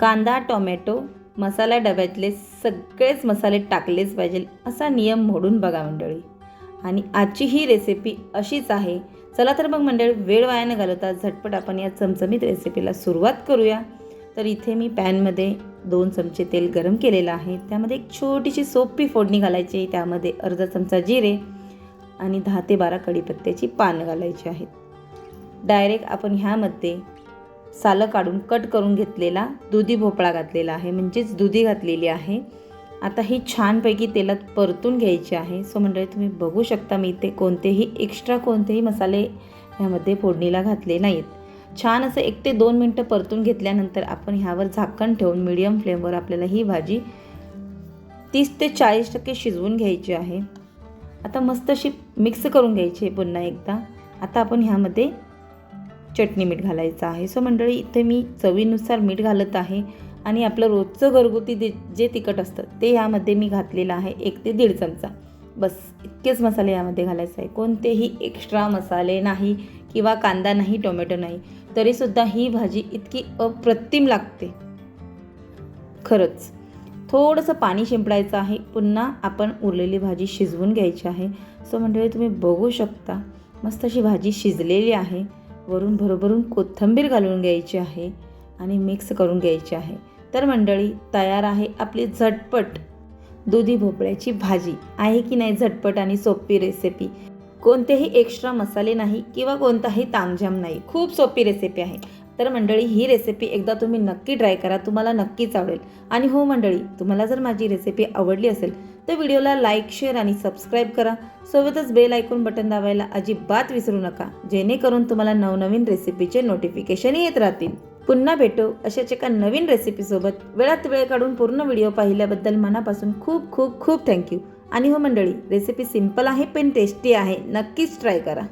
कांदा टोमॅटो मसाला डब्यातले सगळेच मसाले टाकलेच पाहिजे असा नियम मोडून बघा मंडळी. आणि आजची ही रेसिपी अशीच आहे. चला तर मग मंडळी वेळ वाया न घालवता झटपट आपण या चमचमीत रेसिपीला सुरुवात करूया. तर इथे मी पॅनमध्ये दोन चमचे तेल गरम केलेलं आहे. त्यामध्ये एक छोटीशी सोपी फोडणी घालायची. त्यामध्ये अर्धा चमचा जिरे आणि दहा ते बारा कढीपत्त्याची पानं घालायची आहेत. डायरेक्ट आपण ह्यामध्ये सालं काढून कट करून घेतलेला दुधी भोपळा घातलेला आहे म्हणजेच दुधी घातलेली आहे. आता ही छानपैकी तेलात परतून घ्यायची आहे. सो मंडळी तुम्ही बघू शकता मी इथे कोणतेही एक्स्ट्रा कोणतेही मसाले ह्यामध्ये फोडणीला घातले नाहीत. छान असं एक ते दोन मिनटं परतून घेतल्यानंतर आपण ह्यावर झाकण ठेवून मिडियम फ्लेमवर आपल्याला ही भाजी तीस ते चाळीस टक्के शिजवून घ्यायची आहे. आता मस्त अशी मिक्स करून घ्यायची आहे पुन्हा एकदा. आता आपण ह्यामध्ये चटणी मीठ घालायचं आहे. सो मंडळी इथे मी चवीनुसार मीठ घालत आहे आणि आपलं रोजचं घरगुती दे जे तिखट असतं ते यामध्ये मी घातलेलं आहे एक ते दीड चमचा. बस इतकेच मसाले यामध्ये घालायचे आहे. कोणतेही एक्स्ट्रा मसाले नाही किंवा कांदा नाही टोमॅटो नाही तरीसुद्धा ही भाजी इतकी अप्रतिम लागते. खरंच थोडंसं पाणी शिंपडायचं आहे. पुन्हा आपण उरलेली भाजी शिजवून घ्यायची आहे. सो मंडळी तुम्ही बघू शकता मस्त अशी भाजी शिजलेली आहे. वरून भरभरून कोथिंबीर घालून घ्यायची आहे आणि मिक्स करून घ्यायची आहे. तर मंडळी तयार आहे आपली झटपट दुधी भोपळ्याची भाजी. आहे की नाही झटपट आणि सोपी रेसिपी कोणतेही एक्स्ट्रा मसाले नाही किंवा कोणताही तामझाम नाही. खूप सोपी रेसिपी आहे. तर मंडळी ही रेसिपी एकदा तुम्ही नक्की ट्राय करा. तुम्हाला नक्कीच आवडेल. आणि हो मंडळी तुम्हाला जर माझी रेसिपी आवडली असेल तर व्हिडिओला लाईक शेअर आणि सबस्क्राईब करा. सोबतच बेल ऐकून बटन दाबायला अजिबात विसरू नका जेणेकरून तुम्हाला नवनवीन रेसिपीचे नोटिफिकेशन येत राहतील. पुन्हा भेटू अशाच एका नवीन रेसिपीसोबत वेळात वेळ काढून पूर्ण व्हिडिओ पाहिल्याबद्दल मनापासून खूप खूप खूप थँक्यू आणि हो मंडळी रेसिपी सिंपल आहे पण टेस्टी आहे. नक्कीच ट्राय करा.